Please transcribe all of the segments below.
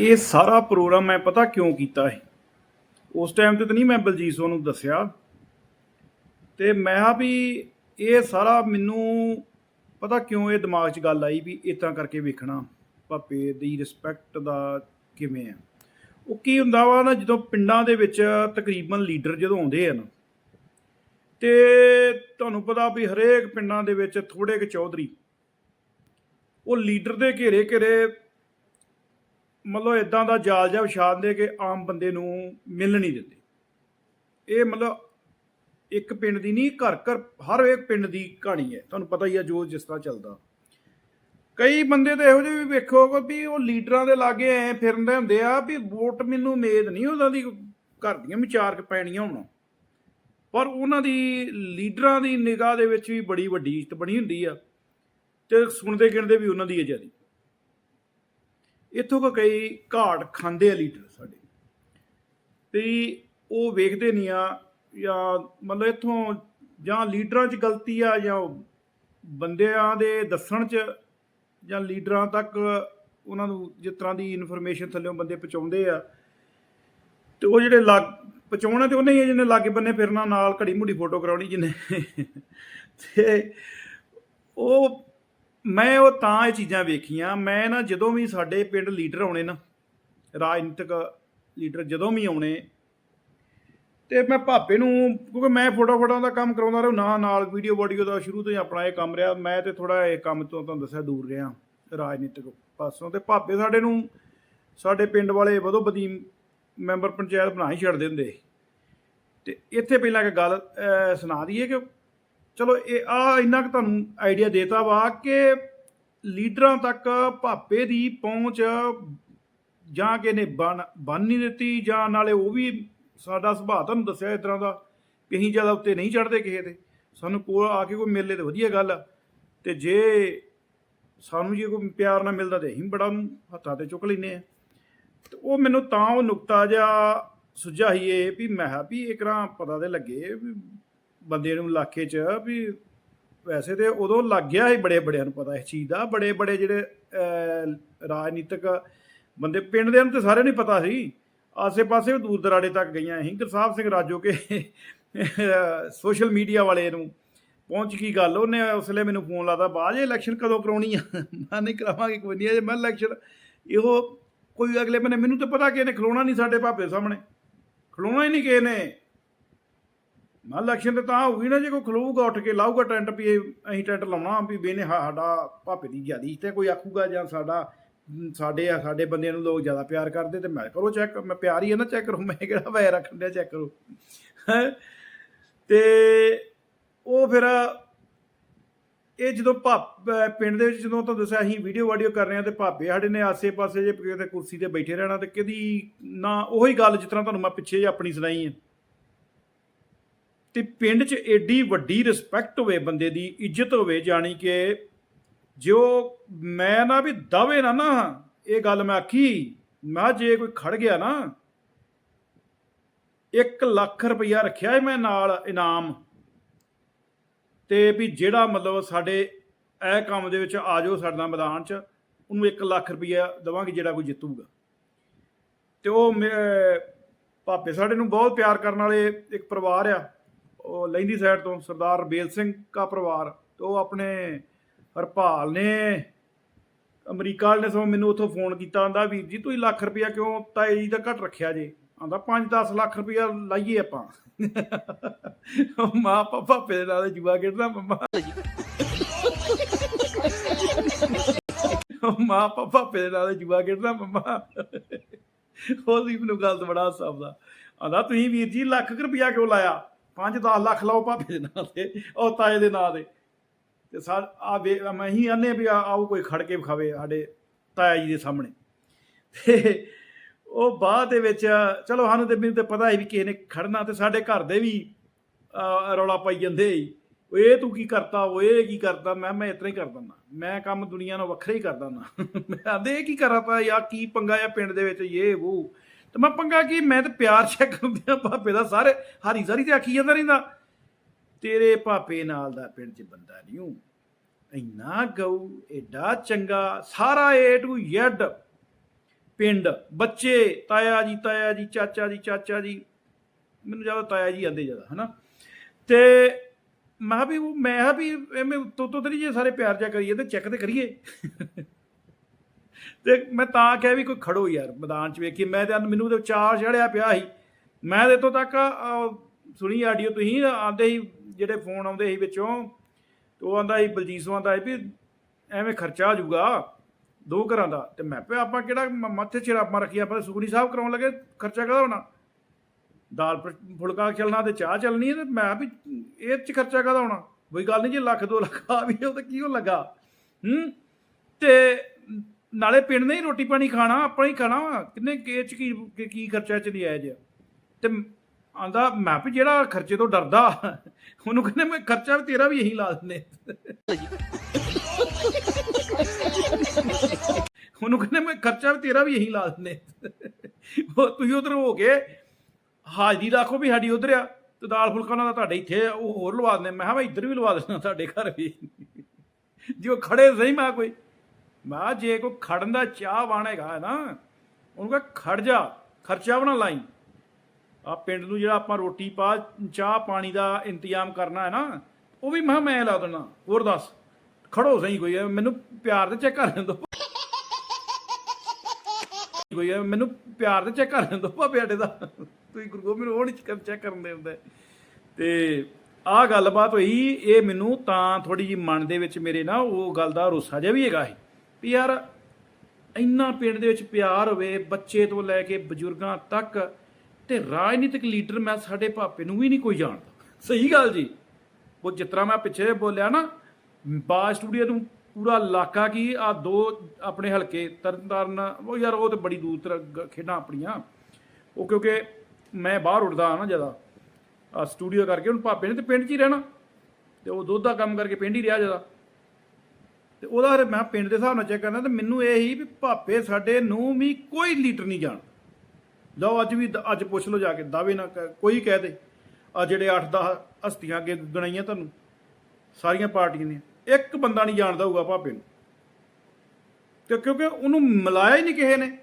ਇਹ ਸਾਰਾ ਪ੍ਰੋਗਰਾਮ ਮੈਂ ਪਤਾ ਕਿਉਂ ਕੀਤਾ ਹੈ ਉਸ ਟਾਈਮ ਤੇ ਤਾਂ ਨਹੀਂ ਮੈਂ ਬਲਜੀਤ ਸੋ ਨੂੰ ਦੱਸਿਆ। ਤੇ ਮੈਂ ਆ ਵੀ ਇਹ ਸਾਰਾ ਮੈਨੂੰ ਪਤਾ ਕਿਉਂ ਇਹ ਦਿਮਾਗ 'ਚ ਗੱਲ ਆਈ ਵੀ ਇਤਾਂ ਕਰਕੇ ਵੇਖਣਾ? ਭਾਪੇ ਦੀ ਰਿਸਪੈਕਟ ਦਾ ਕਿਵੇਂ ਆ? ਉਹ ਕੀ ਹੁੰਦਾ ਵਾ ਨਾ, ਜਦੋਂ ਪਿੰਡਾਂ ਦੇ ਵਿੱਚ ਤਕਰੀਬਨ ਲੀਡਰ ਜਦੋਂ ਆਉਂਦੇ ਆ ਨਾ, ਤੇ ਤੁਹਾਨੂੰ ਪਤਾ ਵੀ ਹਰੇਕ ਪਿੰਡਾਂ ਦੇ ਵਿੱਚ ਥੋੜੇ ਕੁ ਚੌਧਰੀ, ਉਹ ਲੀਡਰ ਦੇ ਘੇਰੇ ਘੇਰੇ ਮਤਲਬ ਇਦਾਂ ਦਾ ਜਾਲ ਜਿਹਾ ਵਿਛਾ ਦਿੰਦੇ ਕਿ ਆਮ ਬੰਦੇ ਨੂੰ ਮਿਲ ਨਹੀਂ ਦਿੰਦੇ। ਇਹ ਮਤਲਬ ਇੱਕ ਪਿੰਡ ਦੀ ਨਹੀਂ, ਘਰ ਘਰ ਹਰ ਇੱਕ ਪਿੰਡ ਦੀ ਕਹਾਣੀ ਹੈ। ਤੁਹਾਨੂੰ ਪਤਾ ਹੀ ਹੈ ਜੋ ਜਿਸ ਤਰ੍ਹਾਂ ਚੱਲਦਾ। ਕਈ ਬੰਦੇ ਤਾਂ ਇਹੋ ਜਿਹੇ ਵੀ ਵੇਖੋ ਵੀ ਉਹ ਲੀਡਰਾਂ ਦੇ ਲਾਗੇ ਐ ਫਿਰਦੇ ਹੁੰਦੇ ਆ ਵੀ ਵੋਟ ਮੈਨੂੰ ਮੇਦ ਨਹੀਂ ਉਹਨਾਂ ਦੀ ਘਰ ਦੀਆਂ ਵਿਚਾਰਕ ਪੈਣੀਆਂ ਹੋਣਾ। ਪਰ ਉਹਨਾਂ ਦੀ ਲੀਡਰਾਂ ਦੀ ਨਿਗਾਹ ਦੇ ਵਿੱਚ ਵੀ ਬੜੀ ਵੱਡੀ ਇੱਜ਼ਤ ਬਣੀ ਹੁੰਦੀ ਆ। ਤੇ ਸੁਣਦੇ ਗਿਣਦੇ ਵੀ ਉਹਨਾਂ ਦੀ ਆਜ਼ਾਦੀ ਇੱਥੋਂ ਕੋ ਕਈ ਘਾਟ ਖਾਂਦੇ ਆ ਲੀਡਰ ਸਾਡੇ। ਤੇ ਉਹ ਵੇਖਦੇ ਨਹੀਂ ਆ ਜਾਂ ਮਤਲਬ ਇੱਥੋਂ ਜਾਂ ਲੀਡਰਾਂ 'ਚ ਗਲਤੀ ਆ ਜਾਂ ਉਹ ਬੰਦਿਆਂ ਦੇ ਦੱਸਣ 'ਚ ਜਾਂ ਲੀਡਰਾਂ ਤੱਕ ਉਹਨਾਂ ਨੂੰ ਜਿਸ ਤਰ੍ਹਾਂ ਦੀ ਇਨਫੋਰਮੇਸ਼ਨ ਥੱਲੇੋਂ ਬੰਦੇ ਪਹੁੰਚਾਉਂਦੇ ਆ, ਤੇ ਉਹ ਜਿਹੜੇ ਲੱਗ ਪਹੁੰਚਾਉਣਾ ਤੇ ਉਹਨੇ ਹੀ ਆ ਜਿਹਨੇ ਲਾਗੇ ਬੰਨੇ ਫਿਰਨਾ, ਨਾਲ ਘੜੀ ਮੁੜੀ ਫੋਟੋ ਕਰਾਉਣੀ ਜਿਹਨੇ। ਤੇ ਉਹ ਮੈਂ ਉਹ ਤਾਂ ਇਹ ਚੀਜ਼ਾਂ ਵੇਖੀਆਂ, ਮੈਂ ਨਾ ਜਦੋਂ ਵੀ ਸਾਡੇ ਪਿੰਡ ਲੀਡਰ ਆਉਣੇ ਨਾ, ਰਾਜਨੀਤਿਕ ਲੀਡਰ ਜਦੋਂ ਵੀ ਆਉਣੇ, ਤੇ ਮੈਂ ਭਾਪੇ ਨੂੰ, ਕਿਉਂਕਿ ਮੈਂ ਫੋਟੋ ਫੋਟੋ ਦਾ ਕੰਮ ਕਰਾਉਂਦਾ ਰਿਹਾ, ਨਾ ਨਾਲ ਵੀਡੀਓ ਬਾਡੀਓ ਦਾ ਸ਼ੁਰੂ ਤੋਂ ਹੀ ਆਪਣਾ ਇਹ ਕੰਮ ਰਿਹਾ, ਮੈਂ ਤੇ ਥੋੜਾ ਇਹ ਕੰਮ ਤੋਂ ਤੁਹਾਨੂੰ ਦੱਸਿਆ ਦੂਰ ਰਿਹਾ, ਰਾਜਨੀਤਿਕ ਪਾਸੋਂ, ਤੇ ਭਾਪੇ ਸਾਡੇ ਨੂੰ, ਸਾਡੇ ਪਿੰਡ ਵਾਲੇ ਵਧੋ ਬਦੀ ਮੈਂਬਰ ਪੰਚਾਇਤ ਬਣਾ ਹੀ ਛੱਡਦੇ ਹੁੰਦੇ। ਤੇ ਇੱਥੇ ਪਹਿਲਾਂ ਇੱਕ ਗੱਲ ਸੁਣਾ ਦਈਏ ਕਿ ਚਲੋ ਇਹ ਆ ਇੰਨਾ ਕੁ ਤੁਹਾਨੂੰ ਆਈਡੀਆ ਦੇਤਾ ਵਾ ਕਿ ਲੀਡਰਾਂ ਤੱਕ ਭਾਪੇ ਦੀ ਪਹੁੰਚ ਜਾਂ ਕਿ ਨੇ ਬਨ ਬੰਨ ਨਹੀਂ ਦਿੱਤੀ ਜਾਂ ਨਾਲੇ ਉਹ ਵੀ ਸਾਡਾ ਸੁਭਾਅ ਤੁਹਾਨੂੰ ਦੱਸਿਆ ਇਸ ਤਰ੍ਹਾਂ ਦਾ ਕਿ ਅਸੀਂ ਜ਼ਿਆਦਾ ਉੱਤੇ ਨਹੀਂ ਚੜਦੇ ਕਿਸੇ ਦੇ। ਸਾਨੂੰ ਕੋਲ ਆ ਕੇ ਕੋਈ ਮਿਲੇ ਤੇ ਵਧੀਆ ਗੱਲ ਆ ਤੇ ਜੇ ਸਾਨੂੰ ਜੇ ਕੋਈ ਪਿਆਰ ਨਾ ਮਿਲਦਾ ਤੇ ਅਸੀਂ ਬੜਾ ਉਹਨੂੰ ਹੱਥਾਂ ਤੇ ਚੁੱਕ ਲੈਨੇ ਆ। ਤੇ ਉਹ ਮੈਨੂੰ ਤਾਂ ਉਹ ਨੁਕਤਾ ਜਿਹਾ ਸੁਝਾਈਏ ਵੀ ਮੈਂ ਕਿਹਾ ਵੀ ਇਕਰਾਂ ਪਤਾ ਤੇ ਲੱਗੇ ਵੀ ਬੰਦੇ ਨੂੰ ਇਲਾਕੇ 'ਚ ਵੀ ਵੈਸੇ ਤੇ ਉਦੋਂ ਲੱਗ ਗਿਆ ਸੀ ਬੜੇ ਬੜਿਆਂ ਨੂੰ ਪਤਾ ਇਸ ਚੀਜ਼ ਦਾ, ਬੜੇ ਬੜੇ ਜਿਹੜੇ ਰਾਜਨੀਤਿਕ ਬੰਦੇ ਪਿੰਡ ਦੇ ਨੂੰ ਤੇ ਸਾਰਿਆਂ ਨੂੰ ਪਤਾ ਸੀ। ਆਸੇ-ਪਾਸੇ ਵੀ ਦੂਰ ਦਰਾੜੇ ਤੱਕ ਗਈਆਂ ਸੀ। ਗੁਰਸਾਹਿਬ ਸਿੰਘ ਰਾਜੋ ਕੇ ਸੋਸ਼ਲ ਮੀਡੀਆ ਵਾਲੇ ਨੂੰ ਪਹੁੰਚ ਕੀ ਗੱਲ। ਉਹਨੇ ਉਸ ਮੈਨੂੰ ਫੋਨ ਲਾਦਾ ਬਾਅਦ ਇਹ ਇਲੈਕਸ਼ਨ ਕਦੋਂ ਕਰਾਉਣੀ ਆ? ਮੈਂ ਨਹੀਂ ਕਰਾਵਾਂਗੇ ਕੋਈ ਨਹੀਂ ਅਜੇ ਮੈਂ ਇਲੈਕਸ਼ਨ ਇਹੋ ਕੋਈ ਅਗਲੇ ਮਹੀਨੇ, ਮੈਨੂੰ ਤਾਂ ਪਤਾ ਕਿ ਇਹਨੇ ਖਲੋਣਾ ਨਹੀਂ ਸਾਡੇ ਭਾਪੇ ਸਾਹਮਣੇ। ਖਲੋਣਾ ਹੀ ਨਹੀਂ ਕਿਸੇ ਨੇ। ਮੈਂ ਇਲੈਕਸ਼ਨ ਤੇ ਤਾਂ ਹੋਊਗੀ ਨਾ, ਜੇ ਕੋਈ ਖਲੋਊਗਾ, ਉੱਠ ਕੇ ਲਾਊਗਾ ਟੈਂਟ ਵੀ ਇਹ, ਅਸੀਂ ਟੈਂਟ ਲਾਉਣਾ ਵੀ ਬੇਨੇ ਸਾਡਾ ਭਾਪੇ ਦੀ ਜਿਆਦੀ ਤੇ ਕੋਈ ਆਖੂਗਾ ਜਾਂ ਸਾਡਾ ਸਾਡੇ ਆ, ਸਾਡੇ ਬੰਦਿਆਂ ਨੂੰ ਲੋਕ ਜ਼ਿਆਦਾ ਪਿਆਰ ਕਰਦੇ ਤੇ ਮੈਂ ਕਰੋ ਚੈੱਕ, ਮੈਂ ਪਿਆਰ ਹੀ ਹੈ ਨਾ ਚੈੱਕ ਕਰੋ, ਮੈਂ ਕਿਹੜਾ ਵੈਰ ਰੱਖਣ ਡਿਆ ਚੈੱਕ ਕਰੋ ਹੈਂ। ਤੇ ਉਹ ਫਿਰ ਇਹ ਜਦੋਂ ਭਾਪ ਪਿੰਡ ਦੇ ਵਿੱਚ ਜਦੋਂ ਤੁਹਾਨੂੰ ਦੱਸਿਆ ਅਸੀਂ ਵੀਡੀਓ ਵਾਡੀਓ ਕਰ ਰਹੇ ਹਾਂ ਤੇ ਭਾਪੇ ਸਾਡੇ ਨੇ ਆਸੇ-ਪਾਸੇ ਜੇ ਕਿਤੇ ਕੁਰਸੀ ਤੇ ਬੈਠੇ ਰਹਿਣਾ ਤੇ ਕਦੀ ਨਾ, ਉਹੀ ਗੱਲ ਜਿਸ ਤਰ੍ਹਾਂ ਤੁਹਾਨੂੰ ਮੈਂ ਪਿੱਛੇ ਜੇ ਆਪਣੀ ਸੁਣਾਈ ਹੈ ਤੇ ਪਿੰਡ 'ਚ ਏਡੀ ਵੱਡੀ ਰਿਸਪੈਕਟ ਹੋਵੇ ਬੰਦੇ ਦੀ, ਇੱਜ਼ਤ ਹੋਵੇ, ਜਾਣੀ ਕਿ ਜੋ ਮੈਂ ਨਾ ਵੀ ਦਾਵੇ ਨਾ ਨਾ, ਇਹ ਗੱਲ ਮੈਂ ਆਖੀ, ਮੈਂ ਜੇ ਕੋਈ ਖੜ ਗਿਆ ਨਾ 1 ਲੱਖ ਰੁਪਈਆ ਰੱਖਿਆ ਮੈਂ ਨਾਲ ਇਨਾਮ। ਤੇ ਵੀ ਜਿਹੜਾ ਮਤਲਬ ਸਾਡੇ ਇਹ ਕੰਮ ਦੇ ਵਿੱਚ ਆ ਜਾਓ ਸਾਡੇ ਨਾਲ ਮੈਦਾਨ 'ਚ, ਉਹਨੂੰ 1 ਲੱਖ ਰੁਪਈਆ ਦਵਾਂਗੇ ਜਿਹੜਾ ਕੋਈ ਜਿੱਤੂਗਾ। ਤੇ ਉਹ ਮੇ- ਭਾਪੇ ਸਾਡੇ ਨੂੰ ਬਹੁਤ ਪਿਆਰ ਕਰਨ ਵਾਲੇ ਇੱਕ ਪਰਿਵਾਰ ਆ। ਉਹ ਲਹਿੰਦੀ ਸਾਈਡ ਤੋਂ ਸਰਦਾਰ ਰਬੇਲ ਸਿੰਘ ਦਾ ਪਰਿਵਾਰ ਤੇ ਉਹ ਆਪਣੇ ਹਰਪਾਲ ਨੇ ਅਮਰੀਕਾ ਵਾਲੇ ਨੇ ਸਗੋਂ ਮੈਨੂੰ ਉੱਥੋਂ ਫੋਨ ਕੀਤਾ ਆਂਦਾ ਵੀਰ ਜੀ ਤੁਸੀਂ ਲੱਖ ਰੁਪਇਆ ਕਿਉਂ ਤਾਏ ਜੀ ਦਾ ਘੱਟ ਰੱਖਿਆ ਜੇ? ਆਂਦਾ 5-10 ਲੱਖ ਰੁਪਇਆ ਲਾਈਏ ਆਪਾਂ। ਉਹ ਮਾਂ ਪਾਪਾ ਦੇ ਨਾਲ ਜੂਆ ਖੇਡਦਾ ਮੰਮਾ। ਉਹ ਮਾਂ ਪਾਪਾ ਦੇ ਨਾਲ ਜੂਆ ਖੇਡਦਾ ਮੰਮਾ। ਉਹ ਸੀ ਮੈਨੂੰ ਗੱਲ ਬੜਾ ਹਾਸਾ ਆਉਂਦਾ ਆਂਦਾ ਤੁਸੀਂ ਵੀਰ ਜੀ ਲੱਖ ਕੁ ਰੁਪਇਆ ਕਿਉਂ ਲਾਇਆ? 5-10 ਲੱਖ ਲਾਓ ਭਾਪੇ ਦੇ ਨਾਂ ਤੇ, ਉਹ ਤਾਏ ਦੇ ਨਾਂ ਤੇ। ਤੇ ਸਾ ਆ ਮੈਂ ਹੀ ਆਨੇ ਵੀ ਆਓ ਕੋਈ ਖੜ ਕੇ ਵਿਖਾਵੇ ਸਾਡੇ ਤਾਇਆ ਜੀ ਦੇ ਸਾਹਮਣੇ। ਤੇ ਉਹ ਬਾਅਦ ਦੇ ਵਿੱਚ ਚਲੋ ਸਾਨੂੰ ਤੇ ਮੈਨੂੰ ਤੇ ਪਤਾ ਹੈ ਵੀ ਕਿਸੇ ਨੇ ਖੜਨਾ ਤੇ ਸਾਡੇ ਘਰ ਦੇ ਵੀ ਰੌਲਾ ਪਾਈ ਜਾਂਦੇ ਉਹ ਇਹ ਤੂੰ ਕੀ ਕਰਤਾ ਉਹ ਇਹ ਕੀ ਕਰਦਾ ਮੈਂ ਮੈਂ ਇਤਨਾ ਹੀ ਕਰਦਾ ਨਾ ਮੈਂ ਕੰਮ ਦੁਨੀਆ ਨਾਲ ਵੱਖਰਾ ਹੀ ਕਰਦਾ ਨਾ ਮੈਂ ਆਂਦੇ ਇਹ ਕੀ ਕਰਾਤਾ ਯਾ ਕੀ ਪੰਗਾ ਆ ਪਿੰਡ ਦੇ ਵਿੱਚ? ਇਹ ਉਹ ਤੇ ਮੈਂ ਪੰਗਾ ਕੀ, ਮੈਂ ਤੇ ਪਿਆਰ ਚੈੱਕ ਕਰਦਿਆਂ ਭਾਪੇ ਦਾ, ਸਾਰੇ ਹਾਰੀ ਸਾਰੀ ਤੇ ਆਖੀ ਜਾਂਦਾ ਰਹਿੰਦਾ। ਤੇਰੇ ਭਾਪੇ ਨਾਲ ਦਾ ਪਿੰਡ 'ਚ ਬੰਦਾ ਨਹੀਂ ਹੂੰ। ਇੰਨਾ ਗਊ ਐਡਾ ਚੰਗਾ, ਸਾਰਾ ਏ ਟੂ ਜ਼ੈਡ ਪਿੰਡ, ਬੱਚੇ, ਤਾਇਆ ਜੀ ਤਾਇਆ ਜੀ, ਚਾਚਾ ਜੀ ਚਾਚਾ ਜੀ, ਮੈਨੂੰ ਜ਼ਿਆਦਾ ਤਾਇਆ ਜੀ ਆਂਦੇ ਜ਼ਿਆਦਾ, ਹਨਾ। ਤੇ ਮੈਂ ਕਿਹਾ ਵੀ ਉਹ- ਮੈਂ ਕਿਹਾ ਵੀ ਐਵੇਂ ਉੱਤੋਂ ਤੋਂ ਤਰੀ ਜੇ ਸਾਰੇ ਪਿਆਰ ਜਿਹਾ ਕਰੀਏ ਤੇ ਚੈੱਕ ਤੇ ਕਰੀਏ। ਤੇ ਮੈਂ ਤਾਂ ਕਿਹਾ ਵੀ ਕੋਈ ਖੜੋ ਯਾਰ ਮੈਦਾਨ 'ਚ ਵੇਖੀ, ਮੈਂ ਤੇ ਮੈਨੂੰ ਤੇ ਚਾਰ ਚੜਿਆ ਪਿਆ ਸੀ। ਮੈਂ ਤੇ ਇੱਥੋਂ ਤੱਕ ਸੁਣੀ ਆਡੀਓ ਤੁਸੀਂ, ਆਂਦੇ ਸੀ, ਜਿਹੜੇ ਫੋਨ ਆਉਂਦੇ ਸੀ ਵਿੱਚੋਂ, ਤੇ ਉਹ ਆਂਦਾ ਸੀ, ਬਲਜੀਤ ਸਿੰਘ ਆਂਦਾ ਸੀ ਵੀ ਐਵੇਂ ਖਰਚਾ ਆ ਜਾਊਗਾ ਦੋ ਘਰਾਂ ਦਾ। ਤੇ ਮੈਂ ਪਿਆ ਆਪਾਂ ਕਿਹੜਾ ਮੱਥੇ ਮੱਥੇ ਚਰਾਪਾਂ ਰੱਖੀਆਂ ਆਪਾਂ ਸੁਖਨੀ ਸਾਹਿਬ ਕਰਾਉਣ ਲੱਗੇ, ਖਰਚਾ ਕਦਾ ਹੋਣਾ? ਦਾਲ ਫ- ਫੁਲਕਾ ਚੱਲਣਾ ਤੇ ਚਾਹ ਚੱਲਣੀ ਤੇ ਮੈਂ ਵੀ ਇਹ ਚ ਖਰਚਾ ਕਦਾ ਹੋਣਾ? ਕੋਈ ਗੱਲ ਨਹੀਂ ਜੇ ਲੱਖ ਦੋ ਲੱਖ ਆ ਵੀ ਉਹ ਤਾਂ ਕੀ ਹੋ ਲੱਗਾ? ਹੂੰ? ਤੇ ਨਾਲੇ ਪਿੰਡ ਨੇ ਹੀ ਰੋਟੀ ਪਾਣੀ ਖਾਣਾ, ਆਪਾਂ ਹੀ ਖਾਣਾ ਕਿੰਨੇ ਕੇ ਚ ਕੀ, ਕੀ- ਖਰਚਾ ਚ ਨਹੀਂ ਆਇਆ ਤੇ ਆਂਦਾ, ਮੈਂ ਵੀ ਜਿਹੜਾ ਖਰਚੇ ਤੋਂ ਡਰਦਾ, ਉਹਨੂੰ ਕਹਿੰਦੇ, ਮੈਂ ਖਰਚਾ ਵੀ ਤੇਰਾ ਵੀ ਇਹੀ ਲਾ ਦਿੰਦੇ। ਉਹਨੂੰ ਕਹਿੰਦੇ, ਮੈਂ ਖਰਚਾ ਵੀ ਤੇਰਾ ਵੀ ਇਹੀ ਲਾ ਦਿੰਦੇ। ਉਹ ਤੁਸੀਂ ਉਧਰ ਹੋ ਕੇ ਹਾਜ਼ਰੀ ਰੱਖੋ ਵੀ ਸਾਡੀ ਉਧਰ ਆ, ਤੇ ਦਾਲ ਫੁਲਕਾ ਉਹਨਾਂ ਦਾ ਤੁਹਾਡੇ ਇੱਥੇ ਉਹ ਹੋਰ ਲਵਾ ਦਿੰਦੇ। ਮੈਂ ਕਿਹਾ, ਮੈਂ ਇੱਧਰ ਵੀ ਲਵਾ ਦਿੰਦਾ ਤੁਹਾਡੇ ਘਰ ਵੀ। ਜੇ ਉਹ ਖੜੇ ਸਹੀ, ਮੈਂ ਕੋਈ ਮੈਂ ਕਿਹਾ, ਜੇ ਕੋਈ ਖੜਨ ਦਾ ਚਾਹ ਹੈਗਾ ਨਾ, ਉਹਨੂੰ ਕਹ, ਖੜ ਜਾ, ਖਰਚਾ ਬਣਾ ਲਾਈ। ਆ ਪਿੰਡ ਨੂੰ ਜਿਹੜਾ ਆਪਾਂ ਰੋਟੀ ਪਾ, ਚਾਹ ਪਾਣੀ ਦਾ ਇੰਤਜ਼ਾਮ ਕਰਨਾ ਹੈ ਨਾ, ਉਹ ਵੀ ਮੈਂ ਕਿਹਾ, ਮੈਂ ਲਾ ਦੇਣਾ ਹੋਰ ਦੱਸ। ਖੜੋ ਸਹੀ ਕੋਈ ਮੈਨੂੰ ਪਿਆਰ ਦੇ ਚੈੱਕ ਕਰ ਲੈਣ ਦੋ। ਕੋਈ ਮੈਨੂੰ ਪਿਆਰ ਦੇ ਚੈੱਕ ਕਰ ਲੈਣ ਦੋ ਭਾਵੇਂ ਸਾਡੇ ਦਾ। ਤੁਸੀਂ ਗੁਰੂ ਗੋਬਿੰਦ ਉਹ ਨਹੀਂ ਚੈੱਕ ਕਰਨ ਦੇ ਹੁੰਦੇ। ਤੇ ਆਹ ਗੱਲਬਾਤ ਹੋਈ, ਇਹ ਮੈਨੂੰ ਤਾਂ ਥੋੜੀ ਜੀ ਮਨ ਦੇ ਵਿੱਚ ਮੇਰੇ ਨਾ ਉਹ ਗੱਲ ਦਾ ਰੋਸਾ ਜਿਹਾ ਵੀ ਹੈਗਾ ਸੀ। ਵੀ ਯਾਰ ਇੰਨਾ ਪਿੰਡ ਦੇ ਵਿੱਚ ਪਿਆਰ ਹੋਵੇ, ਬੱਚੇ ਤੋਂ ਲੈ ਕੇ ਬਜ਼ੁਰਗਾਂ ਤੱਕ ਤੇ ਰਾਜਨੀਤਿਕ ਲੀਡਰ ਮੈਂ ਸਾਡੇ ਭਾਪੇ ਨੂੰ ਵੀ ਨਹੀਂ ਕੋਈ ਜਾਣਦਾ। ਸਹੀ ਗੱਲ ਜੀ। ਉਹ ਜਿਸ ਤਰ੍ਹਾਂ ਮੈਂ ਪਿੱਛੇ ਬੋਲਿਆ ਨਾ ਬਾ ਸਟੂਡੀਓ ਨੂੰ ਪੂਰਾ ਇਲਾਕਾ ਕੀ ਆ, ਦੋ ਆਪਣੇ ਹਲਕੇ, ਤਰਨਤਾਰਨ, ਉਹ ਯਾਰ ਉਹ ਤੇ ਬੜੀ ਦੂਰ ਤਰ ਖੇਡਾਂ ਆਪਣੀਆਂ। ਉਹ ਕਿਉਂਕਿ ਮੈਂ ਬਾਹਰ ਉੱਡਦਾ ਆ ਨਾ ਜ਼ਿਆਦਾ। ਆ ਸਟੂਡੀਓ ਕਰਕੇ ਹੁਣ ਭਾਪੇ ਨੇ ਤੇ ਪਿੰਡ 'ਚ ਹੀ ਰਹਿਣਾ। ਤੇ ਉਹ ਦੁੱਧ ਦਾ ਕੰਮ ਕਰਕੇ ਪਿੰਡ ਹੀ ਰਿਹਾ ਜ਼ਿਆਦਾ। ਤੇ ਉਹਦਾ ਫਿਰ ਮੈਂ ਪਿੰਡ ਦੇ ਹਿਸਾਬ ਨਾਲ ਚੈੱਕ ਕਰਨਾ ਤੇ ਮੈਨੂੰ ਇਹ ਹੀ ਵੀ ਭਾਪੇ ਸਾਡੇ ਨੂੰ ਵੀ ਕੋਈ ਲੀਡਰ ਨਹੀਂ ਜਾਣ। ਲਓ ਅੱਜ ਵੀ ਅੱਜ ਪੁੱਛ ਲਓ ਜਾ ਕੇ, ਦਾਅਵੇ ਨਾ ਕ- ਕੋਈ ਕਹਿ ਦੇ। ਆ ਜਿਹੜੇ 8-10 ਹਸਤੀਆਂ ਅੱਗੇ ਗਣਾਈਆਂ ਤੁਹਾਨੂੰ, ਸਾਰੀਆਂ ਪਾਰਟੀਆਂ ਦੀਆਂ, ਇੱਕ ਬੰਦਾ ਨਹੀਂ ਜਾਣਦਾ ਹੋਊਗਾ ਭਾਪੇ ਨੂੰ। ਤੇ ਕਿਉਂਕਿ ਉਹਨੂੰ ਮਿਲਾਇਆ ਹੀ ਨਹੀਂ ਕਿਸੇ ਨੇ।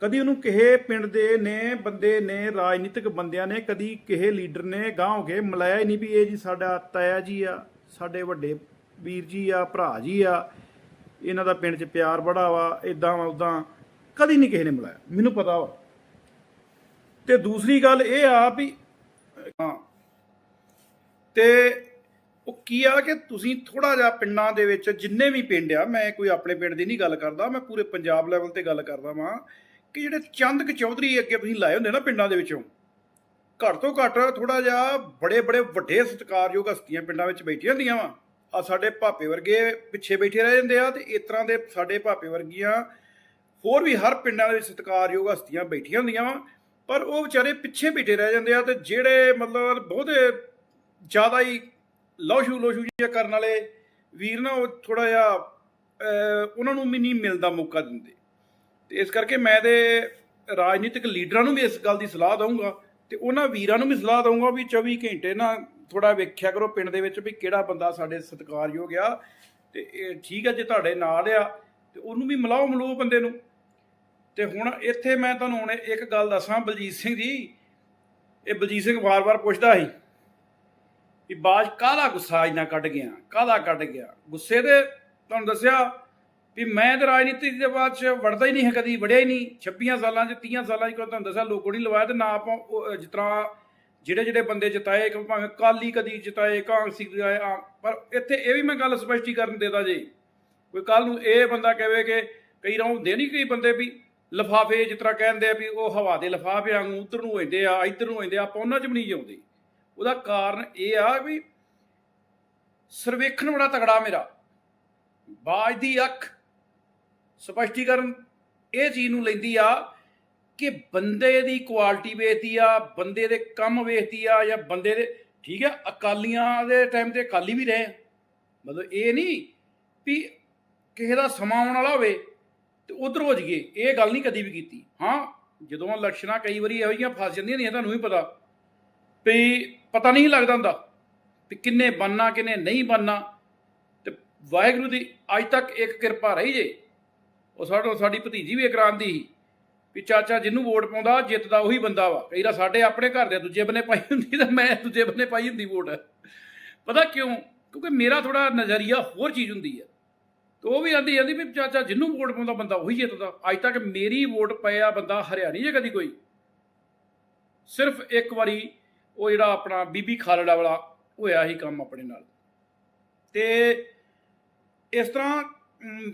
ਕਦੀ ਉਹਨੂੰ ਕਿਸੇ ਪਿੰਡ ਦੇ ਨੇ, ਬੰਦੇ ਨੇ, ਰਾਜਨੀਤਿਕ ਬੰਦਿਆਂ ਨੇ, ਕਦੀ ਕਿਸੇ ਲੀਡਰ ਨੇ ਗਾਂਹ ਹੋ ਕੇ ਮਿਲਾਇਆ ਹੀ ਨਹੀਂ ਵੀ ਇਹ ਜੀ ਸਾਡਾ ਤਾਇਆ ਜੀ ਆ, ਸਾਡੇ ਵੱਡੇ ਵੀਰ ਜੀ ਆ, ਭਰਾ ਜੀ ਆ, ਇਹਨਾਂ ਦਾ ਪਿੰਡ 'ਚ ਪਿਆਰ ਬੜਾ ਵਾ ਇਦਾਂ ਵਾ ਉਦਾਂ ਕਦੀ ਨਹੀਂ ਕਿਸੇ ਨੇ ਮਿਲਾਇਆ, ਮੈਨੂੰ ਪਤਾ ਵਾ। ਤੇ ਦੂਸਰੀ ਗੱਲ ਇਹ ਆ ਵੀ, ਹਾਂ, ਤੇ ਉਹ ਕੀ ਆ ਕਿ ਤੁਸੀਂ ਥੋੜਾ ਜਿਹਾ ਪਿੰਡਾਂ ਦੇ ਵਿੱਚ ਜਿੰਨੇ ਵੀ ਪਿੰਡ ਆ, ਮੈਂ ਕੋਈ ਆਪਣੇ ਪਿੰਡ ਦੀ ਨਹੀਂ ਗੱਲ ਕਰਦਾ, ਮੈਂ ਪੂਰੇ ਪੰਜਾਬ ਲੈਵਲ ਤੇ ਗੱਲ ਕਰਦਾ ਵਾਂ, ਕਿ ਜਿਹੜੇ ਚੰਦ ਕ ਚੌਧਰੀ ਅੱਗੇ ਤੁਸੀਂ ਲਾਏ ਹੁੰਦੇ ਨਾ ਪਿੰਡਾਂ ਦੇ ਵਿੱਚੋਂ, ਘੱਟ ਤੋਂ ਘੱਟ ਥੋੜਾ ਜਿਹਾ ਬੜੇ ਬੜੇ ਵੱਡੇ ਸਤਿਕਾਰਯੋਗ ਹਸਤੀਆਂ ਪਿੰਡਾਂ ਵਿੱਚ ਬੈਠੀਆਂ ਹੁੰਦੀਆਂ ਵਾ। ਆ ਸਾਡੇ ਭਾਪੇ ਵਰਗੇ ਪਿੱਛੇ ਬੈਠੇ ਰਹਿ ਜਾਂਦੇ ਆ ਤੇ ਇਸ ਤਰ੍ਹਾਂ ਦੇ ਸਾਡੇ ਭਾਪੇ ਵਰਗੀਆਂ ਹੋਰ ਵੀ ਹਰ ਪਿੰਡਾਂ ਦੇ ਵਿੱਚ ਸਤਿਕਾਰਯੋਗ ਹਸਤੀਆਂ ਬੈਠੀਆਂ ਹੁੰਦੀਆਂ ਵਾ, ਪਰ ਉਹ ਵਿਚਾਰੇ ਪਿੱਛੇ ਬੈਠੇ ਰਹਿ ਜਾਂਦੇ ਆ ਤੇ ਜਿਹੜੇ ਮਤਲਬ ਬਹੁਤੇ ਜ਼ਿਆਦਾ ਹੀ ਲੋਸ਼ੂ ਲੋਸ਼ੂ ਜਿਹਾ ਕਰਨ ਵਾਲੇ ਵੀਰ ਨਾ ਉਹ ਥੋੜਾ ਜਿਹਾ ਉਹਨਾਂ ਨੂੰ ਵੀ ਨਹੀਂ ਮਿਲਦਾ ਮੌਕਾ ਦਿੰਦੇ। ਤੇ ਇਸ ਕਰਕੇ ਮੈਂ ਤੇ ਰਾਜਨੀਤਿਕ ਲੀਡਰਾਂ ਨੂੰ ਵੀ ਇਸ ਗੱਲ ਦੀ ਸਲਾਹ ਦਊਂਗਾ ਤੇ ਉਹਨਾਂ ਵੀਰਾਂ ਨੂੰ ਵੀ ਸਲਾਹ ਦਊਂਗਾ ਵੀ 24 ਘੰਟੇ ਨਾ ਥੋੜਾ ਵੇਖਿਆ ਕਰੋ ਪਿੰਡ ਦੇ ਵਿੱਚ ਵੀ ਕਿਹੜਾ ਬੰਦਾ ਸਾਡੇ ਸਤਿਕਾਰਯੋਗ ਆ ਤੇ ਇਹ ਠੀਕ ਆ ਜੇ ਤੁਹਾਡੇ ਨਾਲ ਆ ਤੇ ਉਹਨੂੰ ਵੀ ਮਿਲਾਓ ਮਿਲਾਓ ਬੰਦੇ ਨੂੰ। ਤੇ ਹੁਣ ਇੱਥੇ ਮੈਂ ਤੁਹਾਨੂੰ ਹੁਣ ਇੱਕ ਗੱਲ ਦੱਸਾਂ ਬਲਜੀਤ ਸਿੰਘ ਜੀ ਇਹ ਬਲਜੀਤ ਸਿੰਘ ਵਾਰ-ਵਾਰ ਪੁੱਛਦਾ ਸੀ ਵੀ ਬਾਜ ਕਾਹਦਾ ਗੁੱਸਾ ਇੰਨਾ ਕੱਢ ਗਿਆ ਕਾਹਦਾ ਕੱਢ ਗਿਆ? ਗੁੱਸੇ ਦੇ ਤੁਹਾਨੂੰ ਦੱਸਿਆ ਵੀ ਮੈਂ ਤੇ ਰਾਜਨੀਤੀ ਦੇ ਬਾਅਦ ਚ ਵੜਦਾ ਹੀ ਨਹੀਂ ਹੈ ਕਦੀ ਵੜਿਆ ਹੀ ਨਹੀਂ। 26 ਸਾਲਾਂ ਚ 30 ਸਾਲਾਂ ਚ ਕੋਈ ਤੁਹਾਨੂੰ ਦੱਸਿਆ ਲੋਕੋ ਨਹੀਂ ਲਵਾਇਆ ਤੇ ਨਾ ਆਪਾਂ ਉਹ, ਜਿਸ ਤਰ੍ਹਾਂ ਜਿਹੜੇ ਜਿਹੜੇ ਬੰਦੇ ਜਿਤਾਏ ਕਿ ਭਾਵੇਂ ਕਾਲੀ ਕਦੀ ਜਿਤਾਏ ਕਾਂਗਸੀ ਜਿਤਾਏ ਪਰ ਇੱਥੇ ਇਹ ਵੀ ਮੈਂ ਗੱਲ ਸਪਸ਼ਟੀਕਰਨ ਦੇਦਾ ਜੀ। ਕੋਈ ਕੱਲ ਨੂੰ ਇਹ ਬੰਦਾ ਕਹੇ ਕਿ ਕਈ ਰਾਂ ਹੁੰਦੇ ਨਹੀਂ ਕਈ ਬੰਦੇ ਵੀ ਲਫਾਫੇ ਜਿਸ ਤਰ੍ਹਾਂ ਕਹਿੰਦੇ ਆ ਵੀ ਉਹ ਹਵਾ ਦੇ ਲਫਾਫੇ ਵਾਂਗੂ ਉਧਰ ਨੂੰ ਹੁੰਦੇ ਆ, ਇੱਧਰ ਨੂੰ ਹੁੰਦੇ ਆ, ਆਪਾਂ ਉਹਨਾਂ 'ਚ ਵੀ ਨਹੀਂ ਜਾਉਂਦੇ। ਉਹਦਾ ਕਾਰਨ ਇਹ ਆ ਵੀ ਸਰਵੇਖਣ ਬੜਾ ਤਗੜਾ ਮੇਰਾ। ਬਾਜ ਦੀ ਅੱਖ ਸਪਸ਼ਟੀਕਰਨ ਇਹ ਚੀਜ਼ ਨੂੰ ਲੈਂਦੀ ਆ ਕਿ ਬੰਦੇ ਦੀ ਕੁਆਲਿਟੀ ਵੇਖਦੀ ਆ, ਬੰਦੇ ਦੇ ਕੰਮ ਵੇਖਦੀ ਆ ਜਾਂ ਬੰਦੇ ਦੇ, ਠੀਕ ਹੈ ਅਕਾਲੀਆਂ ਦੇ ਟਾਈਮ ਤੇ ਅਕਾਲੀ ਵੀ ਰਹੇ ਆ। ਮਤਲਬ ਇਹ ਨਹੀਂ ਵੀ ਕਿਸੇ ਦਾ ਸਮਾਂ ਆਉਣ ਵਾਲਾ ਹੋਵੇ ਤੇ ਉਧਰ ਹੋ ਜਾਈਏ। ਇਹ ਗੱਲ ਨਹੀਂ ਕਦੀ ਵੀ ਕੀਤੀ। ਹਾਂ, ਜਦੋਂ ਇਲੈਕਸ਼ਨਾਂ ਕਈ ਵਾਰੀ ਇਹੋ ਜਿਹੀਆਂ ਫਸ ਜਾਂਦੀਆਂ ਨੇ ਤੁਹਾਨੂੰ ਵੀ ਪਤਾ। ਵੀ ਪਤਾ ਨਹੀਂ ਲੱਗਦਾ ਹੁੰਦਾ ਵੀ ਕਿੰਨੇ ਬੰਨਾ ਕਿੰਨੇ ਨਹੀਂ ਬੰਨਾ ਤੇ ਵਾਹਿਗੁਰੂ ਦੀ ਅੱਜ ਤੱਕ ਇੱਕ ਕਿਰਪਾ ਰਹੀ ਜੇ। ਉਹ ਸਾਡੋ, ਸਾਡੀ ਭਤੀਜੀ ਵੀ ਇਕਰਾਂਦੀ ਸੀ। ਵੀ ਚਾਚਾ ਜਿਹਨੂੰ ਵੋਟ ਪਾਉਂਦਾ, ਜਿੱਤਦਾ ਉਹੀ ਬੰਦਾ ਵਾ। ਕਈ ਵਾਰ ਸਾਡੇ ਆਪਣੇ ਘਰ ਦੇ ਦੂਜੇ ਬੰਨੇ ਪਾਈ ਹੁੰਦੀ ਤਾਂ ਮੈਂ ਦੂਜੇ ਬੰਨੇ ਪਾਈ ਹੁੰਦੀ ਵੋਟ। ਪਤਾ ਕਿਉਂ? ਕਿਉਂਕਿ ਮੇਰਾ ਥੋੜਾ ਨਜ਼ਰੀਆ ਹੋਰ ਚੀਜ਼ ਹੁੰਦੀ ਹੈ ਤੇ ਉਹ ਵੀ ਆਂਦੀ ਜਾਂਦੀ ਵੀ ਚਾਚਾ ਜਿਹਨੂੰ ਵੋਟ ਪਾਉਂਦਾ ਬੰਦਾ ਉਹੀ ਜਿੱਤਦਾ। ਅੱਜ ਤੱਕ ਮੇਰੀ ਵੋਟ ਪਿਆ ਬੰਦਾ ਹਰਿਆ ਜੇ ਕਦੀ ਕੋਈ। ਸਿਰਫ ਇੱਕ ਵਾਰੀ ਉਹ ਜਿਹੜਾ ਆਪਣਾ ਬੀਬੀ ਖਾਲੜਾ ਵਾਲਾ ਹੋਇਆ ਹੀ ਕੰਮ ਆਪਣੇ ਨਾਲ। ਤੇ ਇਸ ਤਰ੍ਹਾਂ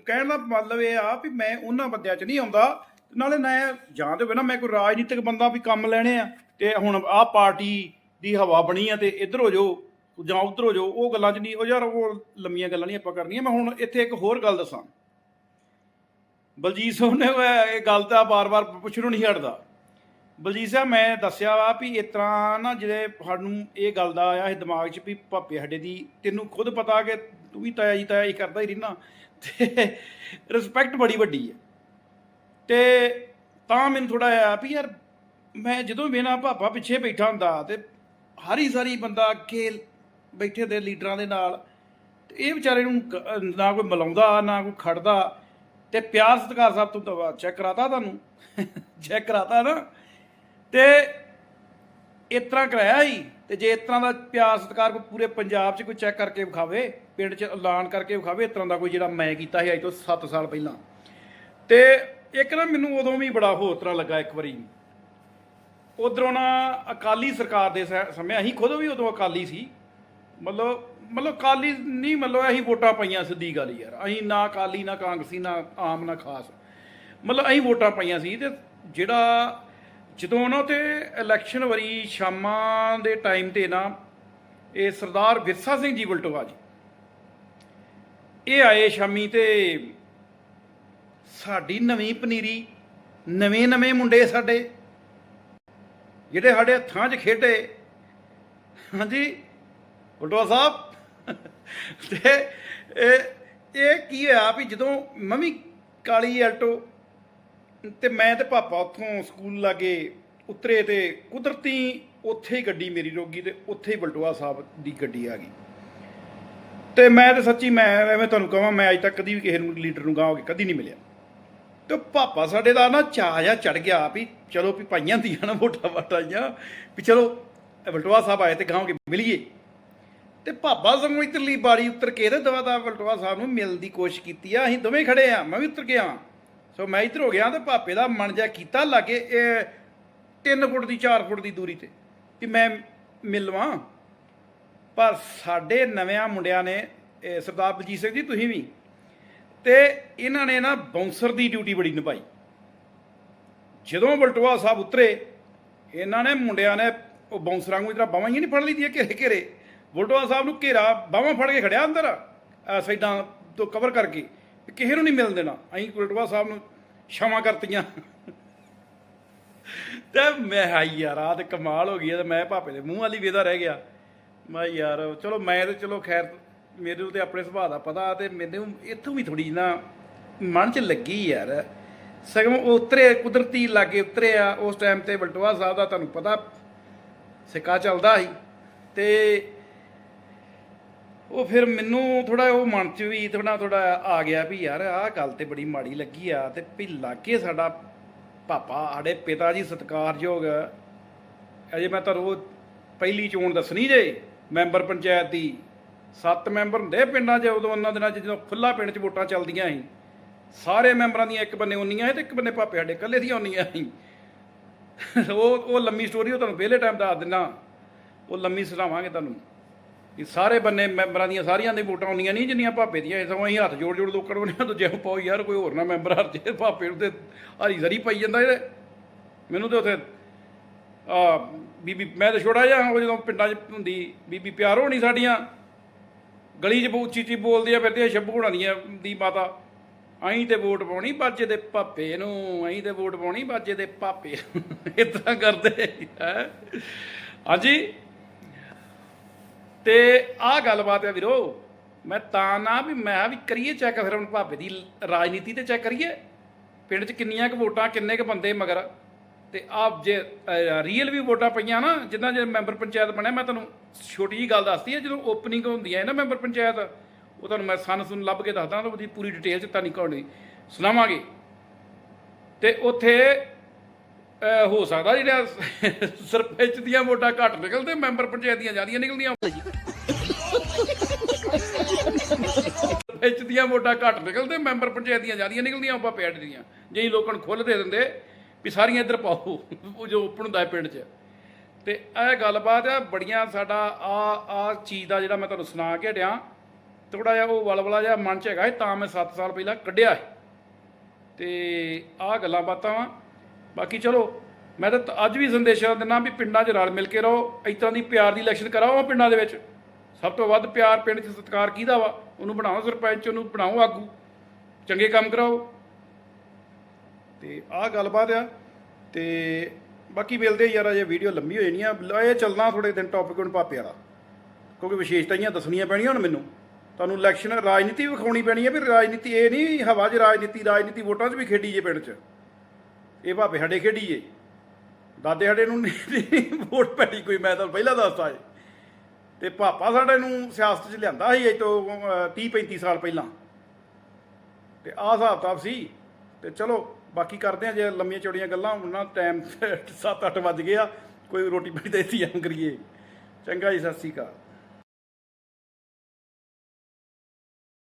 ਕਹਿਣ ਦਾ ਮਤਲਬ ਇਹ ਆ ਵੀ ਮੈਂ ਉਹਨਾਂ ਬੰਦਿਆਂ 'ਚ ਨਹੀਂ ਆਉਂਦਾ। ਨਾਲੇ ਮੈਂ ਜਾਂ ਤੇ ਹੋਵੇ ਨਾ, ਮੈਂ ਕੋਈ ਰਾਜਨੀਤਿਕ ਬੰਦਾ ਵੀ ਕੰਮ ਲੈਣੇ ਆ, ਤੇ ਹੁਣ ਆਹ ਪਾਰਟੀ ਦੀ ਹਵਾ ਬਣੀ ਆ ਤੇ ਇੱਧਰ ਹੋ ਜਾਓ ਜਾਂ ਉੱਧਰ ਹੋ ਜਾਓ, ਉਹ ਗੱਲਾਂ 'ਚ ਨਹੀਂ, ਉਹ ਯਾਰ ਉਹ ਲੰਮੀਆਂ ਗੱਲਾਂ ਨਹੀਂ ਆਪਾਂ ਕਰਨੀਆਂ। ਮੈਂ ਹੁਣ ਇੱਥੇ ਇੱਕ ਹੋਰ ਗੱਲ ਦੱਸਾਂ। ਬਲਜੀਤ ਸਿੰਘ ਨੇ ਇਹ ਗੱਲ ਤਾਂ ਬਾਰ-ਬਾਰ ਪੁੱਛਣੋਂ ਨਹੀਂ ਹਟਦਾ। ਬਲਜੀਤ ਸਾਹਿਬ ਮੈਂ ਦੱਸਿਆ ਵਾ ਵੀ ਇਸ ਤਰ੍ਹਾਂ ਨਾ ਜਿਹੜੇ ਸਾਨੂੰ ਇਹ ਗੱਲ ਦਾ ਆਇਆ ਸੀ ਦਿਮਾਗ 'ਚ ਵੀ ਭਾਪੇ ਸਾਡੇ ਦੀ, ਤੈਨੂੰ ਖੁਦ ਪਤਾ ਕਿ ਤੂੰ ਵੀ ਤਾਇਆ ਜੀ ਤਾਇਆ ਜੀ ਕਰਦਾ ਹੀ ਰਹਿਣਾ। ਤੇ ਰਿਸਪੈਕਟ ਬੜੀ ਵੱਡੀ ਹੈ ਤੇ ਤਾਂ ਮੈਨੂੰ ਥੋੜਾ ਆ ਵੀ ਯਾਰ ਮੈਂ ਜਦੋਂ ਵੇਨਾ ਭਾਪਾ ਪਿੱਛੇ ਬੈਠਾ ਹੁੰਦਾ ਤੇ ਹਰੀ ਸਾਰੀ ਬੰਦਾ ਅੱਗੇ ਬੈਠੇ ਦੇ ਲੀਡਰਾਂ ਦੇ ਨਾਲ, ਤੇ ਇਹ ਵਿਚਾਰੇ ਨੂੰ ਕ- ਨਾ ਕੋਈ ਮਿਲਾਉਂਦਾ, ਨਾ ਕੋਈ ਖੜਦਾ ਤੇ ਪਿਆਰ ਸਤਿਕਾਰ ਸਾਹਿਬ ਤੋਂ ਦਵਾ, ਚੈੱਕ ਕਰਾਤਾ ਤੁਹਾਨੂੰ? ਚੈੱਕ ਕਰਾਤਾ ਨਾ? ਤੇ ਇਸ ਤਰ੍ਹਾਂ ਕਰਾਇਆ ਹੀ ਤੇ ਜੇ ਇਸ ਤਰ੍ਹਾਂ ਦਾ ਪਿਆਰ ਸਤਿਕਾਰ ਕੋਈ ਪੂਰੇ ਪੰਜਾਬ 'ਚ ਕੋਈ ਚੈੱਕ ਕਰਕੇ ਵਿਖਾਵੇ, ਪਿੰਡ 'ਚ ਐਲਾਨ ਕਰਕੇ ਵਿਖਾਵੇ, ਇਸ ਤਰ੍ਹਾਂ ਦਾ ਕੋਈ ਜਿਹੜਾ ਮੈਂ ਕੀਤਾ ਸੀ ਅੱਜ ਤੋਂ 7 ਸਾਲ ਪਹਿਲਾਂ। ਤੇ ਇੱਕ ਨਾ ਮੈਨੂੰ ਉਦੋਂ ਵੀ ਬੜਾ ਹੋਰ ਤਰ੍ਹਾਂ ਲੱਗਾ ਇੱਕ ਵਾਰੀ। ਉਧਰੋਂ ਨਾ ਅਕਾਲੀ ਸਰਕਾਰ ਦੇ ਸ- ਸਮੇਂ ਅਸੀਂ ਖੁਦ ਵੀ ਉਦੋਂ ਅਕਾਲੀ ਸੀ। ਮਤਲਬ ਮਤਲਬ ਅਕਾਲੀ ਨਹੀਂ, ਮਤਲਬ ਅਸੀਂ ਵੋਟਾਂ ਪਾਈਆਂ ਸਿੱਧੀ ਗੱਲ ਯਾਰ। ਅਸੀਂ ਨਾ ਅਕਾਲੀ, ਨਾ ਕਾਂਗਰਸੀ, ਨਾ ਆਮ, ਨਾ ਖਾਸ। ਮਤਲਬ ਅਸੀਂ ਵੋਟਾਂ ਪਾਈਆਂ ਸੀ ਤੇ ਜਿਹੜਾ ਜਦੋਂ ਉਹਨਾਂ ਤੇ ਇਲੈਕਸ਼ਨ ਵਾਰੀ ਸ਼ਾਮਾਂ ਦੇ ਟਾਈਮ ਤੇ ਨਾ ਇਹ ਸਰਦਾਰ ਵਿਰਸਾ ਸਿੰਘ ਜੀ ਬਲਟੋਆ ਜੀ, ਇਹ ਆਏ ਸ਼ਾਮੀ ਤੇ ਸਾਡੀ ਨਵੀਂ ਪਨੀਰੀ, ਨਵੇਂ ਨਵੇਂ ਮੁੰਡੇ ਸਾਡੇ, ਜਿਹੜੇ ਸਾਡੇ ਹੱਥਾਂ 'ਚ ਖੇਡੇ। ਹਾਂਜੀ ਬਲਟੋਆ ਸਾਹਿਬ। ਤੇ ਇਹ ਇਹ ਕੀ ਹੋਇਆ ਵੀ ਜਦੋਂ ਮੰਮੀ ਕਾਲੀ ਐਲਟੋ ਤੇ ਮੈਂ ਤੇ ਪਾਪਾ ਉੱਥੋਂ ਸਕੂਲ ਲਾਗੇ ਉਤਰੇ ਤੇ ਕੁਦਰਤੀ ਉੱਥੇ ਹੀ ਗੱਡੀ ਮੇਰੀ ਰੋਗੀ ਤੇ ਉੱਥੇ ਹੀ ਬਲਟੋਆ ਸਾਹਿਬ ਦੀ ਗੱਡੀ ਆ ਗਈ। ਤੇ ਮੈਂ ਤੇ ਸੱਚੀ ਮੈਂ ਐਵੇਂ ਤੁਹਾਨੂੰ ਕਹਾਂ, ਮੈਂ ਅਜ ਤੱਕ ਕਦੀ ਵੀ ਕਿਸੇ ਨੂੰ ਲੀਡਰ ਨੂੰ ਗਾਹ ਹੋ ਕੇ ਕਦੀ ਨਹੀਂ ਮਿਲਿਆ। ਤੇ ਪਾਪਾ ਸਾਡੇ ਦਾ ਨਾ ਚਾਅ ਜਿਹਾ ਚੜ ਗਿਆ ਵੀ ਚਲੋ ਵੀ ਪਾਈਆਂ ਦੀਆਂ ਨਾ ਵੋਟਾਂ ਵਾਟਾਂ ਵੀ ਚਲੋ ਇਹ ਸਾਹਿਬ ਆਏ ਤੇ ਗਾਹ ਕੇ ਮਿਲੀਏ। ਤੇ ਪਾਪਾ ਸਗੋਂ ਇਧਰਲੀ ਬਾਰੀ ਉੱਤਰ ਕੇ ਤੇ ਦਵਾ ਦਾ ਬਲਟੋਆ ਸਾਹਿਬ ਨੂੰ ਮਿਲਣ ਦੀ ਕੋਸ਼ਿਸ਼ ਕੀਤੀ ਆ, ਅਸੀਂ ਦੋਵੇਂ ਖੜੇ ਆ, ਮੈਂ ਵੀ ਉੱਤਰ ਗਿਆ ਸੋ ਮੈਂ ਇੱਧਰ ਹੋ ਗਿਆ ਤੇ ਪਾਪੇ ਦਾ ਮਨ ਜਾ ਕੀਤਾ ਲਾਗੇ, ਇਹ 3 ਫੁੱਟ ਦੀ 4 ਫੁੱਟ ਦੀ ਦੂਰੀ ਤੇ ਕਿ ਮੈਂ ਮਿਲਵਾਂ। ਪਰ ਸਾਡੇ ਨਵਿਆਂ ਮੁੰਡਿਆਂ ਨੇ ਸਰਦਾਰ ਬਲਜੀਤ ਸਿੰਘ ਜੀ, ਤੁਸੀਂ ਵੀ ਤੇ ਇਹਨਾਂ ਨੇ ਨਾ ਬਾਉਂਸਰ ਦੀ ਡਿਊਟੀ ਬੜੀ ਨਿਭਾਈ। ਜਦੋਂ ਬਲਟੋਆ ਸਾਹਿਬ ਉਤਰੇ, ਇਹਨਾਂ ਨੇ ਮੁੰਡਿਆਂ ਨੇ ਉਹ ਬਾਉਂਸਰਾਂ ਨੂੰ ਇਧਰ ਬਾਵਾਂ ਹੀ ਨਹੀਂ ਫੜ ਲਈਆਂ ਘੇਰੇ ਘੇਰੇ। ਬਲਟੋਆ ਸਾਹਿਬ ਨੂੰ ਘੇਰਾ ਬਾਵਾਂ ਫੜ ਕੇ ਖੜਿਆ ਅੰਦਰ ਸਾਈਡਾਂ ਤੋਂ ਕਵਰ ਕਰਕੇ ਵੀ ਕਿਸੇ ਨੂੰ ਨਹੀਂ ਮਿਲਣ ਦੇਣਾ। ਅਸੀਂ ਬਲਟੋਆ ਸਾਹਿਬ ਨੂੰ ਛਾਵਾਂ ਕਰਤੀਆਂ। ਤੇ ਮੈਂ ਹਾਈ ਯਾਰ ਆ ਤੇ ਕਮਾਲ ਹੋ ਗਈ ਆ, ਤੇ ਮੈਂ ਭਾਪੇ ਦੇ ਮੂੰਹ ਵਾਲੀ ਵੇਦਾ ਰਹਿ ਗਿਆ। ਮੈਂ ਯਾਰ, ਚਲੋ ਮੈਂ ਤੇ ਚਲੋ ਖੈਰ ਮੇਰੇ ਤੇ ਆਪਣੇ ਸੁਭਾਅ ਦਾ ਪਤਾ ਤੇ ਮੈਨੂੰ ਇੱਥੋਂ ਵੀ ਥੋੜੀ ਨਾ ਮਨ 'ਚ ਲੱਗੀ ਯਾਰ। ਸਗੋਂ ਉਹ ਉਤਰੇ, ਕੁਦਰਤੀ ਲਾਗੇ ਉਤਰੇ ਆ, ਉਸ ਟਾਈਮ ਤੇ ਬਲਟੋਆ ਸਾਹਿਬ ਦਾ ਤੁਹਾਨੂੰ ਪਤਾ ਸਿੱਕਾ ਚੱਲਦਾ ਸੀ ਤੇ ਉਹ ਫਿਰ ਮੈਨੂੰ ਥੋੜਾ ਉਹ ਮਨ 'ਚ ਵੀ ਥੋੜਾ ਥੋੜਾ ਆ ਗਿਆ ਵੀ ਯਾਰ, ਆਹ ਗੱਲ ਤੇ ਬੜੀ ਮਾੜੀ ਲੱਗੀ ਆ ਤੇ ਵੀ ਲਾਗੇ ਸਾਡਾ ਪਾਪਾ, ਸਾਡੇ ਪਿਤਾ ਜੀ ਸਤਿਕਾਰਯੋਗ ਅਜੇ ਮੈਂ ਤੁਹਾਨੂੰ ਉਹ ਪਹਿਲੀ ਚੋਣ ਦੱਸਣੀ ਜੇ, ਮੈਂਬਰ ਪੰਚਾਇਤ ਦੀ। ਸੱਤ ਮੈਂਬਰ ਹੁੰਦੇ ਪਿੰਡਾਂ 'ਚ, ਉਦੋਂ ਉਹਨਾਂ ਦਿਨਾਂ 'ਚ ਜਦੋਂ ਖੁੱਲਾ ਪਿੰਡ 'ਚ ਵੋਟਾਂ ਚੱਲਦੀਆਂ ਸੀ। ਸਾਰੇ ਮੈਂਬਰਾਂ ਦੀਆਂ ਇੱਕ ਬੰਨੇ ਉਨੀਆਂ ਸੀ ਤੇ ਇੱਕ ਬੰਨੇ ਪਾਪੇ ਸਾਡੇ, ਇਕੱਲੇ ਦੀਆਂ ਉਨੀਆਂ ਸੀ। ਉਹ ਉਹ ਲੰਮੀ ਸਟੋਰੀ ਉਹ ਤੁਹਾਨੂੰ ਪਹਿਲੇ ਟਾਈਮ ਦੱਸ ਦਿੰਦਾ। ਉਹ ਲੰਮੀ ਸੁਣਾਵਾਂਗੇ ਤੁਹਾਨੂੰ। ਇਹ ਸਾਰੇ ਬੰਨੇ ਮੈਂਬਰਾਂ ਦੀਆਂ ਸਾਰੀਆਂ ਦੇ ਵੋਟਾਂ ਆਉਂਦੀਆਂ ਨਹੀਂ ਜਿੰਨੀਆਂ ਭਾਪੇ ਦੀਆਂ ਇਸ ਸਮਾਂ ਅਸੀਂ ਹੱਥ ਜੋੜ ਜੋੜ ਲੋਕਾਂ ਨੂੰ ਨਹੀਂ ਦੂਜੇ ਪਾਓ, ਯਾਰ ਕੋਈ ਹੋਰ ਨਾ ਮੈਂਬਰ ਹਰ ਜੇ ਭਾਪੇ ਨੂੰ ਤੇ ਹਰੀ ਜ਼ਰੀ ਪਈ ਜਾਂਦਾ ਇਹਦੇ ਮੈਨੂੰ ਤੇ ਉਥੇ, ਆ ਬੀਬੀ, ਮੈਂ ਤਾਂ ਛੋੜਾ ਜਿਹਾ, ਉਹ ਜਦੋਂ ਪਿੰਡਾਂ 'ਚ ਹੁੰਦੀ, ਬੀਬੀ ਪਿਆਰ ਹੋਣੀ ਸਾਡੀਆਂ ਗਲੀ 'ਚ ਉੱਚੀ ਉੱਚੀ ਬੋਲਦੀਆਂ ਫਿਰਦੀਆਂ ਸ਼ੱਭੂ ਹੋਣਾ ਦੀਆਂ ਦੀ ਮਾਤਾ। ਅਹੀਂ ਤੇ ਵੋਟ ਪਾਉਣੀ ਬਾਜੇ ਦੇ ਪਾਪੇ ਨੂੰ ਅਹੀਂ ਤੇ ਵੋਟ ਪਾਉਣੀ ਬਾਜੇ ਦੇ ਪਾਪੇ ਇਦਾਂ ਕਰਦੇ, ਹੈ। ਹਾਂਜੀ। ਤੇ ਆਹ ਗੱਲਬਾਤ ਹੈ ਵੀਰੋ, ਮੈਂ ਤਾਂ ਨਾ ਵੀ ਮੈਂ ਵੀ ਕਰੀਏ ਚੈੱਕ ਫਿਰ ਹੁਣ ਭਾਪੇ ਦੀ ਰਾਜਨੀਤੀ ਤੇ ਚੈੱਕ ਕਰੀਏ। ਪਿੰਡ 'ਚ ਕਿੰਨੀਆਂ ਕੁ ਵੋਟਾਂ, ਕਿੰਨੇ ਕੁ ਬੰਦੇ ਮਗਰ। ਤੇ ਆਪ ਜੇ ਰੀਅਲ ਵੀ ਵੋਟਾਂ ਪਈਆਂ ਨਾ, ਜਿੱਦਾਂ ਜੇ ਮੈਂਬਰ ਪੰਚਾਇਤ ਬਣਿਆ, ਮੈਂ ਤੁਹਾਨੂੰ ਛੋਟੀ ਜੀ ਗੱਲ ਦੱਸਦੀ ਹੈ ਜਦੋਂ ਓਪਨਿੰਗ ਹੁੰਦੀ ਹੈ ਨਾ ਮੈਂਬਰ ਪੰਚਾਇਤ, ਉਹ ਤੁਹਾਨੂੰ ਮੈਂ ਸਨ ਸੁਣ ਲੱਭ ਕੇ ਦੱਸਦਾ, ਤਾਂ ਉਹਦੀ ਪੂਰੀ ਡਿਟੇਲ ਚ ਤਾਂ ਨਹੀਂ ਸੁਣਾਵਾਂਗੇ। ਤੇ ਉੱਥੇ ਹੋ ਸਕਦਾ ਜਿਹੜਾ ਸਰਪੰਚ ਦੀਆਂ ਵੋਟਾਂ ਘੱਟ ਨਿਕਲਦੇ, ਮੈਂਬਰ ਪੰਚਾਇਤ ਦੀਆਂ ਜ਼ਿਆਦੀਆਂ ਨਿਕਲਦੀਆਂ। ਸਰਪੰਚ ਦੀਆਂ ਵੋਟਾਂ ਘੱਟ ਨਿਕਲਦੇ, ਮੈਂਬਰ ਪੰਚਾਇਤ ਦੀਆਂ ਜ਼ਿਆਦੀਆਂ ਨਿਕਲਦੀਆਂ, ਆਪਾਂ ਪਿੰਡ ਦੀਆਂ। ਜੇ ਲੋਕਾਂ ਨੂੰ ਖੁੱਲ੍ਹ ਦੇ ਦਿੰਦੇ ਵੀ ਸਾਰੀਆਂ ਇੱਧਰ ਪਾਓ ਉਹ ਜੋ ਓਪਨ ਹੁੰਦਾ ਹੈ ਪਿੰਡ 'ਚ। ਤੇ ਇਹ ਗੱਲਬਾਤ ਆ ਬੜੀਆਂ ਸਾਡਾ ਆ ਆ ਚੀਜ਼ ਦਾ ਜਿਹੜਾ ਮੈਂ ਤੁਹਾਨੂੰ ਸੁਣਾ ਕੇ ਹਟਿਆ ਥੋੜਾ ਜਿਹਾ ਉਹ ਵਲਵਲਾ ਜਿਹਾ ਮਨ 'ਚ ਹੈਗਾ ਸੀ, ਤਾਂ ਮੈਂ 7 ਸਾਲ ਪਹਿਲਾਂ ਕੱਢਿਆ ਸੀ। ਤੇ ਆ ਗੱਲਾਂ ਬਾਤਾਂ ਵਾ। ਬਾਕੀ ਚਲੋ ਮੈਂ ਤਾਂ ਅੱਜ ਵੀ ਸੰਦੇਸ਼ਾਂ ਦਿੰਦਾ ਵੀ ਪਿੰਡਾਂ 'ਚ ਰਲ ਮਿਲ ਕੇ ਰਹੋ ਇਸ ਤਰ੍ਹਾਂ ਦੀ ਪਿਆਰ ਦੀ ਇਲੈਕਸ਼ਨ ਕਰਾਓ ਪਿੰਡਾਂ ਦੇ ਵਿੱਚ। ਸਭ ਤੋਂ ਵੱਧ ਪਿਆਰ ਪਿੰਡ 'ਚ ਸਤਿਕਾਰ ਕਿਹਦਾ ਵਾ? ਉਹਨੂੰ ਬਣਾਓ ਸਰਪੰਚ ਉਹਨੂੰ ਬਣਾਓ ਆਗੂ। ਚੰਗੇ ਕੰਮ ਕਰਾਓ। ਤੇ ਆਹ ਗੱਲਬਾਤ ਆ। ਤੇ ਬਾਕੀ ਮਿਲਦੇ ਯਾਰ, ਅਜੇ ਵੀਡੀਓ ਲੰਮੀ ਹੋ ਜਾਣੀ ਆ। ਇਹ ਚੱਲਣਾ ਥੋੜੇ ਦਿਨ ਟੌਪਿਕ ਹੁਣ ਪਾਪੇ ਵਾਲਾ। ਕਿਉਂਕਿ ਵਿਸ਼ੇਸ਼ਤਾਈਆਂ ਦੱਸਣੀਆਂ ਪੈਣੀਆਂ ਹੁਣ ਮੈਨੂੰ। ਤੁਹਾਨੂੰ ਇਲੈਕਸ਼ਨ ਰਾਜਨੀਤੀ ਵਿਖਾਉਣੀ ਪੈਣੀ ਹੈ ਵੀ ਰਾਜਨੀਤੀ ਇਹ ਨਹੀਂ ਹਵਾ 'ਚ ਰਾਜਨੀਤੀ ਰਾਜਨੀਤੀ ਵੋਟਾਂ 'ਚ ਵੀ ਖੇਡੀ ਜੇ ਪਿੰਡ 'ਚ। ਇਹ ਭਾਪੇ ਸਾਡੇ ਖੇਡੀ ਜੇ। ਦਾਦੇ ਸਾਡੇ ਨੂੰ ਨਹੀਂ ਵੋਟ ਪੈਣੀ ਕੋਈ, ਮੈਂ ਤਾਂ ਪਹਿਲਾਂ ਦੱਸਦਾ ਏ ਤੇ ਪਾਪਾ ਸਾਡੇ ਨੂੰ ਸਿਆਸਤ 'ਚ ਲਿਆਂਦਾ ਸੀ ਇਹ ਤੋਂ 30 35 ਸਾਲ ਪਹਿਲਾਂ। ਤੇ ਆਹ ਹਿਸਾਬ ਕਿਤਾਬ ਸੀ। ਤੇ ਚਲੋ ਬਾਕੀ ਕਰਦੇ ਆ, ਜੇ ਲੰਮੀਆਂ ਚੌੜੀਆਂ ਗੱਲਾਂ ਉਹਨਾਂ ਟਾਈਮ 7-8 ਵੱਜ ਗਏ ਆ, ਕੋਈ ਰੋਟੀ ਪਾਣੀ ਦਾ ਇੰਤਜ਼ਾਮ ਕਰੀਏ ਚੰਗਾ ਜੀ, ਸਤਿ ਸ਼੍ਰੀ ਅਕਾਲ।